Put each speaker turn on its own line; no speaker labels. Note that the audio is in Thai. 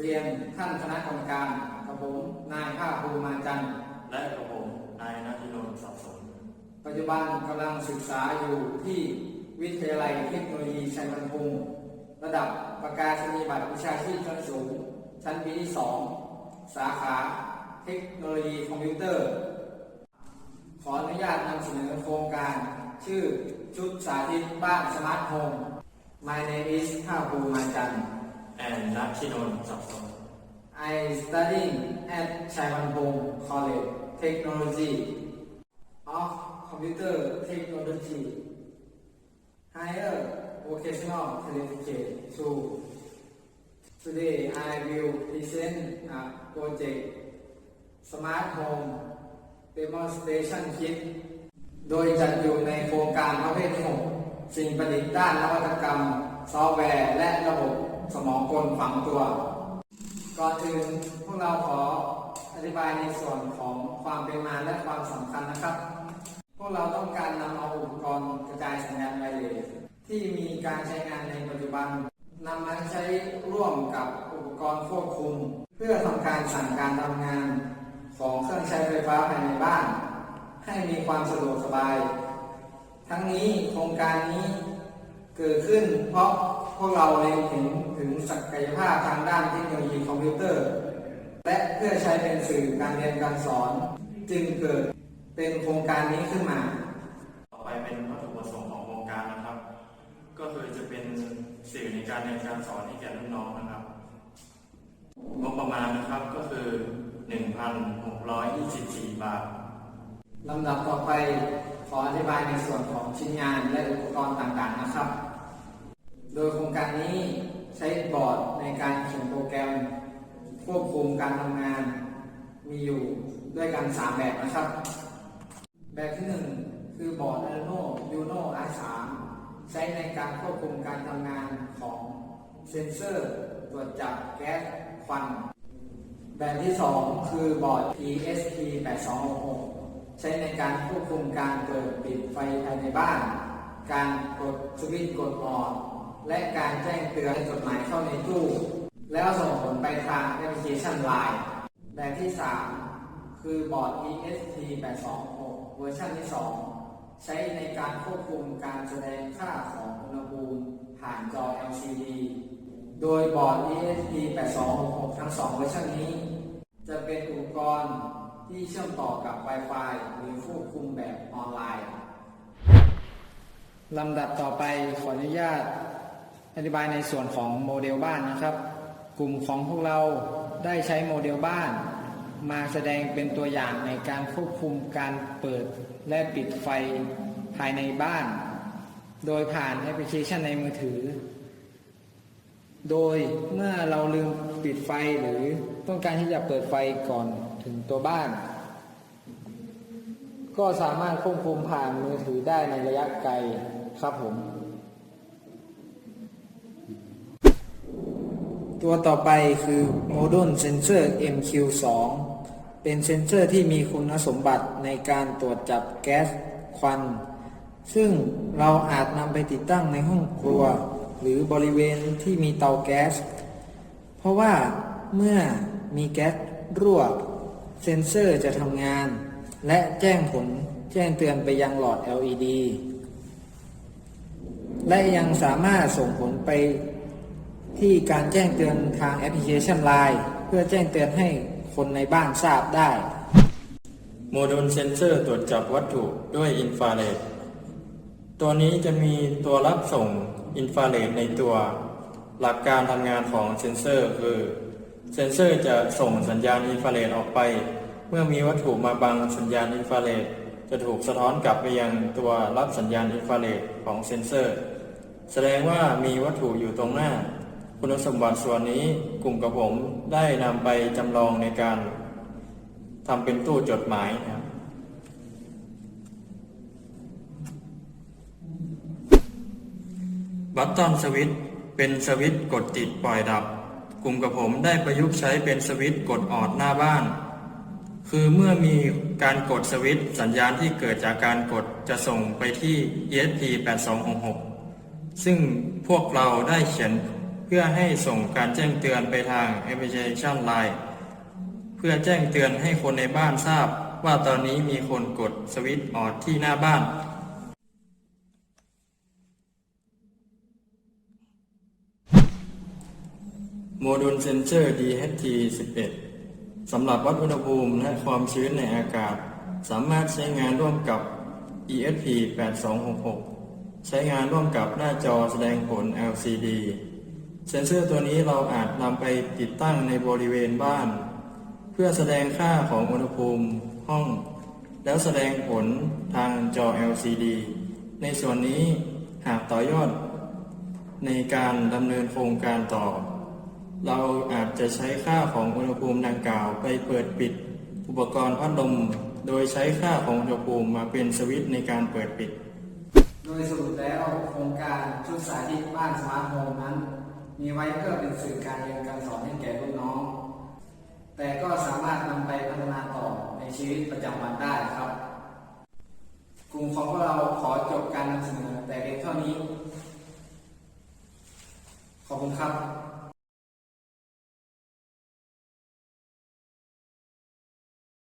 เรียนท่านคณะกรรมการกับผมนายภาคภูมิมาจันทร์
และกับผมนายนาทินนท์สับสน
ปัจจุบันกำลังศึกษาอยู่ที่วิทยาลัยเทคโนโลยีชัยพันธุงระดับประกาศนียบัตรวิชาชีพชั้นสูง ชั้นปีที่ 2 สาขาเทคโนโลยีคอมพิวเตอร์ ขออนุญาตนำเสนอโครงการ ชื่อชุดสาธิตบ้านสมาร์ทโฮม My name is ภาคภูมิมาจันทร์
แอนนาทินนท์สับสน
I studying at Chaiwanpong College Technology of Computer Technology Higher Vocational Certificate 2 Today I will present a project Smart Home Demonstration Kit โดยจัดอยู่ในโครงการประเภทที่6สิ่งประดิษฐ์ด้านนวัตกรรม ซอฟต์แวร์และระบบ สมองกลฝังตัว ก่อนอื่นพวกเราขออธิบายในส่วนของความเป็นมาและความสำคัญนะครับ พวกเราต้องการนำเอาอุปกรณ์กระจายสัญญาณไวเลสที่มีการใช้งานในปัจจุบันนำมาใช้ร่วมกับอุปกรณ์ควบคุม เพื่อทำการสั่งการทำงาน ของเครื่องใช้ไฟฟ้าภายในบ้าน ให้มีความสะดวกสบาย ทั้งนี้โครงการนี้เกิดขึ้นเพราะ พวกเราเล็งเห็นถึงศักยภาพทางด้านเทคโนโลยีคอมพิวเตอร์ และเพื่อใช้เป็นสื่อการเรียนการสอน จึงเกิดเป็นโครงการนี้ขึ้นมา
ต่อไปเป็นวัตถุประสงค์ของโครงการนะครับ ก็คือจะเป็นสื่อในการเรียนการสอนให้แก่รุ่นน้องนะครับงบประมาณนะครับก็คือ 1,624 บาท
ลำดับต่อไปขออธิบายในส่วนของชิ้นงานและอุปกรณ์ต่างๆนะครับ โดยโครงการนี้ใช้บอร์ดในการเขียนโปรแกรม ควบคุมการทำงาน มีอยู่ด้วยกัน 3 แบบนะครับ แบบที่ 1 คือบอร์ด Arduino Uno R3 ใช้ในการควบคุมการทำงานของเซ็นเซอร์ตรวจจับแก๊สควัน แบบที่ 2 คือบอร์ด PSP 8266ใช้ในการควบคุมการเปิดปิดไฟภายในบ้าน การกดสวิตช์กดออน และการแจ้งเตือนจดหมายเข้าในตู้ แล้วส่งผลไปทางแอปพลิเคชัน Line แบบที่ 3 คือบอร์ด ESP 826 เวอร์ชันที่ 2 ใช้ในการควบคุมการแสดงค่าของอุณหภูมิผ่านจอ LCD โดยบอร์ด ESP 8266 ทั้ง 2 เวอร์ชันนี้ จะเป็นอุปกรณ์ที่เชื่อมต่อกับ Wi-Fi หรือควบคุมแบบออนไลน์ลำดับต่อไปขออนุญาต อธิบายในส่วนของโมเดลบ้านนะครับ กลุ่มของพวกเราได้ใช้โมเดลบ้าน มาแสดงเป็นตัวอย่างในการควบคุมการเปิดและปิดไฟภายในบ้าน โดยผ่านแอปพลิเคชันในมือถือ โดยเมื่อเราลืมปิดไฟหรือต้องการที่จะเปิดไฟก่อนถึงตัวบ้าน ก็สามารถควบคุมผ่านมือถือได้ในระยะไกลครับผม ตัวต่อไปคือโมดูลเซนเซอร์ MQ2 เป็นเซนเซอร์ที่มีคุณสมบัติในการตรวจจับแก๊สควัน ซึ่งเราอาจนำไปติดตั้งในห้องครัว หรือบริเวณที่มีเตาแก๊ส เพราะว่าเมื่อมีแก๊สรั่ว เซนเซอร์จะทำงาน และแจ้งผลแจ้งเตือนไปยังหลอด LED และยังสามารถส่งผลไป ที่การแจ้งเตือนทางแอปพลิเคชัน Line เพื่อแจ้งเตือนให้คนในบ้านทราบได้
โมดูลเซนเซอร์ตรวจจับวัตถุด้วยอินฟราเรดตัวนี้จะมีตัวรับส่งอินฟราเรดในตัว หลักการทำงานของเซนเซอร์คือเซนเซอร์จะส่งสัญญาณอินฟราเรดออกไป เมื่อมีวัตถุมาบังสัญญาณอินฟราเรดจะถูกสะท้อนกลับไปยังตัวรับสัญญาณอินฟราเรดของเซนเซอร์ แสดงว่ามีวัตถุอยู่ตรงหน้า คุณสมบัติส่วนนี้กลุ่มกับผมได้นำไปจำลองในการทำเป็นตู้จดหมายนะครับบัตตอนสวิตเป็นสวิตกดติดปล่อยดับ กลุ่มกับผมได้ประยุกต์ใช้เป็นสวิตกดออดหน้าบ้าน คือเมื่อมีการกดสวิตสัญญาณที่เกิดจากการกดจะส่งไปที่ ESP 8266 ซึ่งพวกเราได้เขียน เพื่อให้ส่งการแจ้งเตือนไปทางแอปพลิเคชัน Line เพื่อแจ้งเตือนให้คนในบ้านทราบ ว่าตอนนี้มีคนกดสวิตช์ออดที่หน้าบ้าน โมดูลเซนเซอร์ DHT11 สำหรับวัดอุณหภูมิและความชื้นในอากาศ สามารถใช้งานร่วมกับ ESP8266 ใช้งานร่วมกับหน้าจอแสดงผล LCD เซนเซอร์ตัวนี้เราอาจนำไปติดตั้งในบริเวณบ้าน เพื่อแสดงค่าของอุณหภูมิห้อง แล้วแสดงผลทางจอ LCD ในส่วนนี้หากต่อยอด ในการดำเนินโครงการต่อ เราอาจจะใช้ค่าของอุณหภูมิดังกล่าวไปเปิดปิด อุปกรณ์พัดลมโดยใช้ค่าของอุณหภูมิมาเป็นสวิตช์ในการเปิดปิด
โดยสรุปแล้วโครงการชุดสาธิตบ้านสมาร์ทโฮมนั้น มีไว้เพื่อเป็นสื่อการเรียนการสอนให้แก่รุ่นน้อง แต่ก็สามารถนำไปพัฒนาต่อในชีวิตประจำวันได้ครับ กลุ่มของพวกเราขอจบการนำเสนอแต่เพียงเท่านี้ ขอบคุณครับ